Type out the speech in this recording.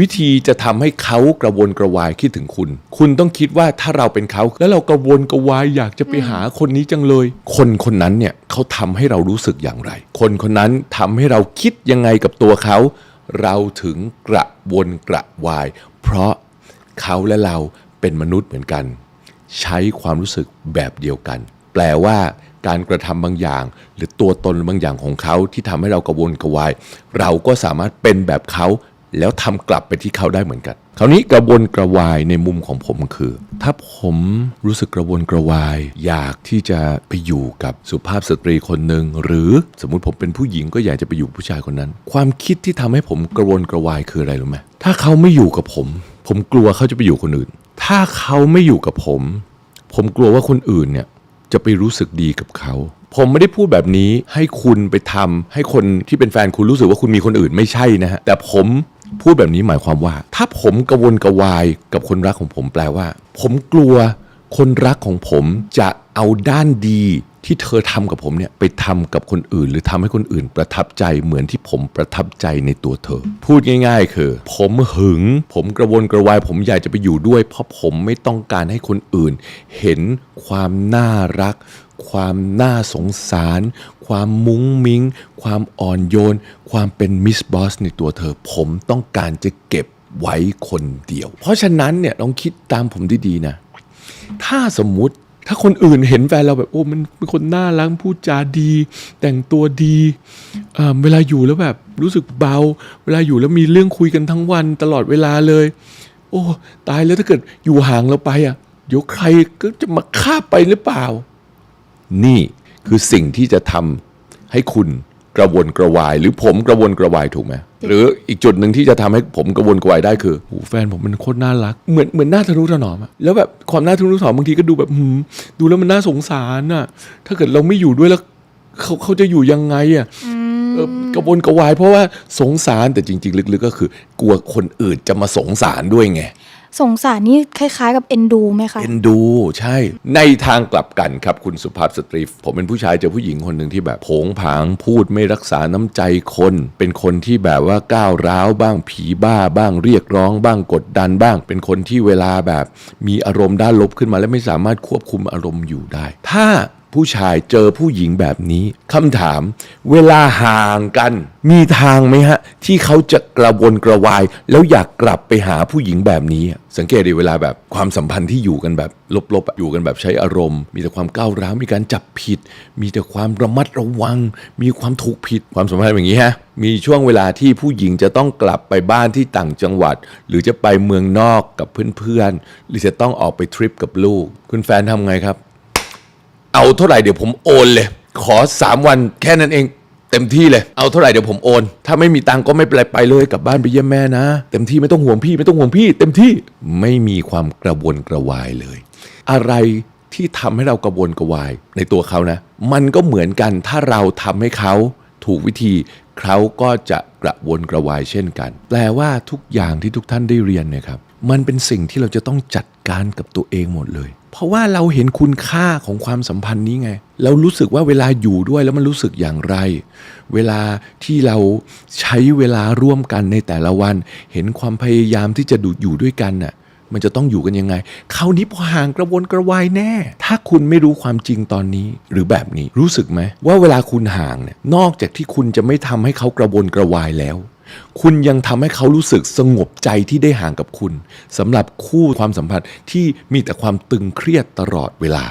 วิธีจะทำให้เขากระวนกระวายคิดถึงคุณ คุณต้องคิดว่าถ้าเราเป็นเขา แล้วเรากระวนกระวายอยากจะไปหาคนนี้จังเลย คนคนนั้นเนี่ยเขาทำให้เรารู้สึกอย่างไร คนคนนั้นทำให้เราคิดยังไงกับตัวเขา เราถึงกระวนกระวาย เพราะเขาและเราเป็นมนุษย์เหมือนกัน ใช้ความรู้สึกแบบเดียวกัน แปลว่าการกระทำบางอย่าง หรือตัวตนบางอย่างของเขาที่ทำให้เรากระวนกระวาย เราก็สามารถเป็นแบบเขา แล้วทำกลับไปที่เขาได้เหมือนกัน คราวนี้กระวนกระวายในมุมของผมคือ ถ้าผมรู้สึกกระวนกระวาย อยากที่จะไปอยู่กับสุภาพสตรีคนหนึ่งหรือสมมุติผมเป็นผู้หญิงก็อยากจะไปอยู่ผู้ชายคนนั้น ความคิดที่ทำให้ผมกระวนกระวายคืออะไรรู้ไหมถ้าเขาไม่อยู่กับผม ผมกลัวเขาจะไปอยู่คนอื่น ถ้าเขาไม่อยู่กับผม ผมกลัวว่าคนอื่นเนี่ยจะไปรู้สึกดีกับเขาผมไม่ได้พูดแบบนี้ให้คุณไปทำให้คนที่เป็นแฟนคุณรู้สึกว่าคุณมีคนอื่นไม่ใช่นะฮะแต่ผม พูดแบบนี้หมายความว่า ถ้าผมกระวนกระวายกับคนรักของผมแปลว่า ผมกลัวคนรักของผมจะเอาด้านดีที่เธอทำกับผมเนี่ยไปทำกับคนอื่น หรือทำให้คนอื่นประทับใจเหมือนที่ผมประทับใจในตัวเธอ พูดง่าย ๆ คือ ผมหึง ผมกระวนกระวาย ผมอยากจะไปอยู่ด้วย เพราะผมไม่ต้องการให้คนอื่น เห็นความน่ารักความน่าสงสาร ความมุ้งมิ้ง ความอ่อนโยน ความเป็นมิสบอสในตัวเธอ ผมต้องการจะเก็บไว้คนเดียว เพราะฉะนั้นเนี่ยลองคิดตามผมดีๆนะ ถ้าสมมุติถ้าคนอื่นเห็นแฟนเราแบบโอ้มันเป็นคนน่ารักพูดจาดี แต่งตัวดีเเวลาอยู่แล้วแบบรู้สึกเบา เวลาอยู่แล้วมีเรื่องคุยกันทั้งวันตลอดเวลาเลย โอ้ ตายแล้วถ้าเกิดอยู่ห่างเราไปอะเดี๋ยวใครก็จะมาฆ่าไปหรือเปล่า นี่คือสิ่งที่จะทำให้คุณกระวนกระวาย หรือผมกระวนกระวายถูกไหมหรืออีกจุดหนึ่งที่จะทำให้ผมกระวนกระวายได้คือโอ้แฟนผมมันโคตรน่ารัก เหมือนเหมือนน่าทะนุถนอมอะแล้วแบบความน่าทะนุถนอมบางทีก็ดูแบบหืมดูแล้วมันน่าสงสารอะถ้าเกิดเราไม่อยู่ด้วยแล้วเขาเขาจะอยู่ยังไงอะเออกระวนกระวายเพราะว่าสงสารแต่จริง ๆ ลึกๆก็คือกลัวคนอื่นจะมาสงสารด้วยไง สงสารนี่คล้ายๆ กับเอ็นดูไหมคะ เอ็นดูใช่ ในทางกลับกันครับคุณสุภาพสตรี ผมเป็นผู้ชายเจอผู้หญิงคนหนึ่งที่แบบโผงผางพูดไม่รักษาน้ำใจคน เป็นคนที่แบบว่าก้าวร้าวบ้างผีบ้าบ้างเรียกร้องบ้างกดดันบ้าง เป็นคนที่เวลาแบบ มีอารมณ์ด้านลบขึ้นมาและไม่สามารถควบคุมอารมณ์อยู่ได้ ถ้า ผู้ชายเจอผู้หญิงแบบนี้คำถาม เวลาห่างกัน มีทางไหมฮะ ที่เขาจะกระวนกระวาย แล้วอยากกลับไปหาผู้หญิงแบบนี้ สังเกตดิเวลาแบบความสัมพันธ์ที่อยู่กันแบบลบๆ อยู่กันแบบใช้อารมณ์ มีแต่ความก้าวร้าวมีการจับผิด มีแต่ความระมัดระวัง มีความถูกผิดความสัมพันธ์แบบนี้ฮะมีช่วงเวลาที่ผู้หญิงจะต้องกลับไปบ้านที่ต่างจังหวัด หรือจะไปเมืองนอกกับเพื่อนๆหรือจะต้องออกไปทริปกับลูก คุณแฟนทำไงครับ เอาเท่าไหร่เดี๋ยวผมโอนเลย ขอ 3 วันแค่นั้นเอง เต็มที่เลย เอาเท่าไหร่เดี๋ยวผมโอน ถ้าไม่มีตังก็ไม่เป็นไรไปเลยกลับบ้านไปเยี่ยมแม่นะ เต็มที่ไม่ต้องห่วงพี่ไม่ต้องห่วงพี่ เต็มที่ไม่มีความกระวนกระวายเลย อะไรที่ทำให้เรากระวนกระวายในตัวเขานะ มันก็เหมือนกันถ้าเราทำให้เขาถูกวิธีเขาก็จะกระวนกระวายเช่นกัน แปลว่าทุกอย่างที่ทุกท่านได้เรียนเนี่ยครับ มันเป็นสิ่งที่เราจะต้องจัดการกับตัวเองหมดเลย เพราะว่าเราเห็นคุณค่าของความสัมพันธ์นี้ไง เรารู้สึกว่าเวลาอยู่ด้วยแล้วมันรู้สึกอย่างไร เวลาที่เราใช้เวลาร่วมกันในแต่ละวัน เห็นความพยายามที่จะดูอยู่ด้วยกันน่ะมันจะต้องอยู่กันยังไง คราวนี้พอห่างกระวนกระวายแน่ ถ้าคุณไม่รู้ความจริงตอนนี้หรือแบบนี้รู้สึกไหมว่าเวลาคุณห่างเนี่ยนอกจากที่คุณจะไม่ทำให้เขากระวนกระวายแล้ว คุณยังทำให้เขารู้สึกสงบใจที่ได้ห่างกับคุณสำหรับคู่ความสัมพันธ์ที่มีแต่ความตึงเครียดตลอดเวลา